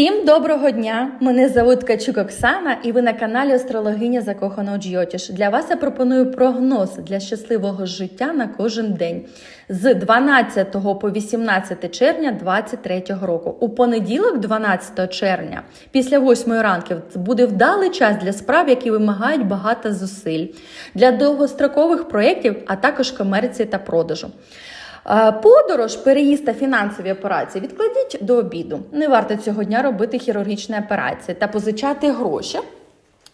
Всім доброго дня! Мене звуть Качук Оксана, і ви на каналі Астрологиня Закоханого Джйотіш. Для вас я пропоную прогноз для щасливого життя на кожен день з 12 по 18 червня 2023 року. У понеділок, 12 червня, після 8 ранків, буде вдалий час для справ, які вимагають багато зусиль для довгострокових проєктів, а також комерції та продажу. Е, Подорож, переїзд та фінансові операції відкладіть до обіду. Не варто цього дня робити хірургічні операції та позичати гроші.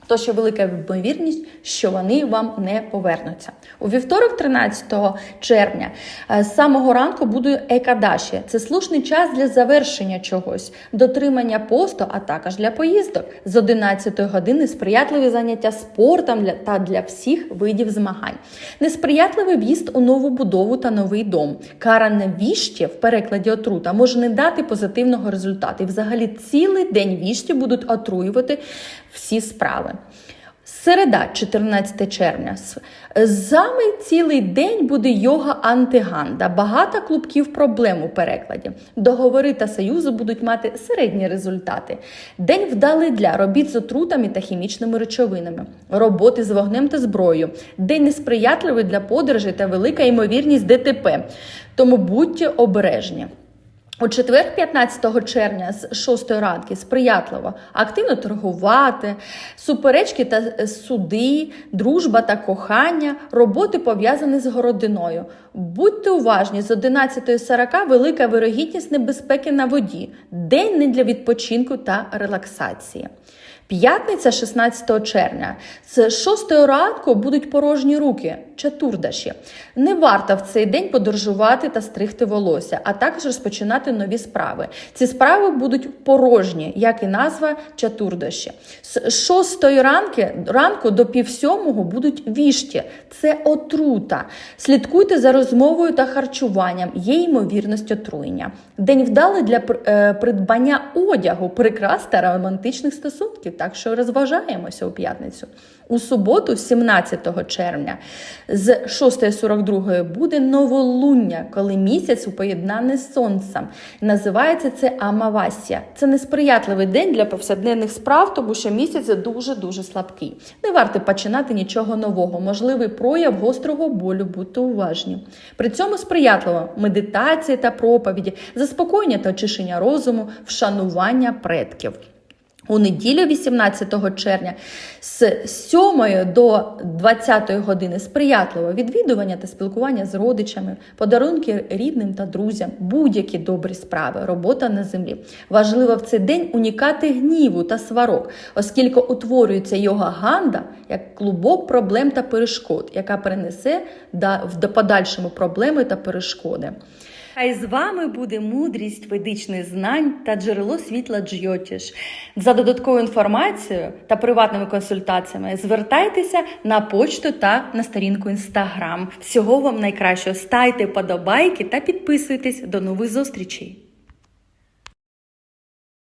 То що велика ймовірність, що вони вам не повернуться. У вівторок, 13 червня, е, з самого ранку буде екадаші. Це слушний час для завершення чогось, дотримання посту, а також для поїздок. З 11 години сприятливі заняття спортом та для всіх видів змагань. Несприятливий в'їзд у нову будову та новий дом. Кара на віщі в перекладі отрута може не дати позитивного результату. І взагалі цілий день віщі будуть отруювати всі справи. Середа, 14 червня. Саме цілий день буде йога антиганда. Багато клубків проблем у перекладі. Договори та союзи будуть мати середні результати. День вдалий для робіт з отрутами та хімічними речовинами, роботи з вогнем та зброєю. День несприятливий для подорожей та велика ймовірність ДТП. Тому будьте обережні. У четвер, 15 червня, з 6 ранки, сприятливо активно торгувати, суперечки та е, суди, дружба та кохання, роботи пов'язані з городиною. Будьте уважні, з 11.40 велика вирогідність небезпеки на воді, день не для відпочинку та релаксації. П'ятниця 16 червня. З 6 ранку будуть порожні руки, чатурдаші. Не варто в цей день подорожувати та стригти волосся, а також розпочинати нові справи. Ці справи будуть порожні, як і назва чатурдаші. З 6 ранки, ранку до півсьомого будуть вішті. Це отрута. Слідкуйте за розмовою та харчуванням. Є ймовірність отруєння. День вдалий для е, придбання одягу, прикрас та романтичних стосунків. Так що розважаємося у п'ятницю. У суботу, 17 червня, з 6.42 буде новолуння, коли місяць у поєднанні з сонцем. Називається це Амавасія. Це несприятливий день для повсякденних справ, тому що місяць дуже дуже слабкий. Не варто починати нічого нового. Можливий прояв гострого болю, будьте уважні. При цьому сприятливо медитації та проповіді, заспокоєння та очищення розуму, вшанування предків. У неділю 18 червня з 7 до 20 години сприятливо відвідування та спілкування з родичами, подарунки рідним та друзям, будь-які добрі справи, робота на землі. Важливо в цей день унікати гніву та сварок, оскільки утворюється йога ганда як клубок проблем та перешкод, яка принесе в подальшому проблеми та перешкоди. Хай з вами буде мудрість ведичних знань та джерело світла Джйотіш. За додатковою інформацією та приватними консультаціями звертайтеся на почту та на сторінку Інстаграм. Всього вам найкращого. Ставте подобайки та підписуйтесь. До нових зустрічей!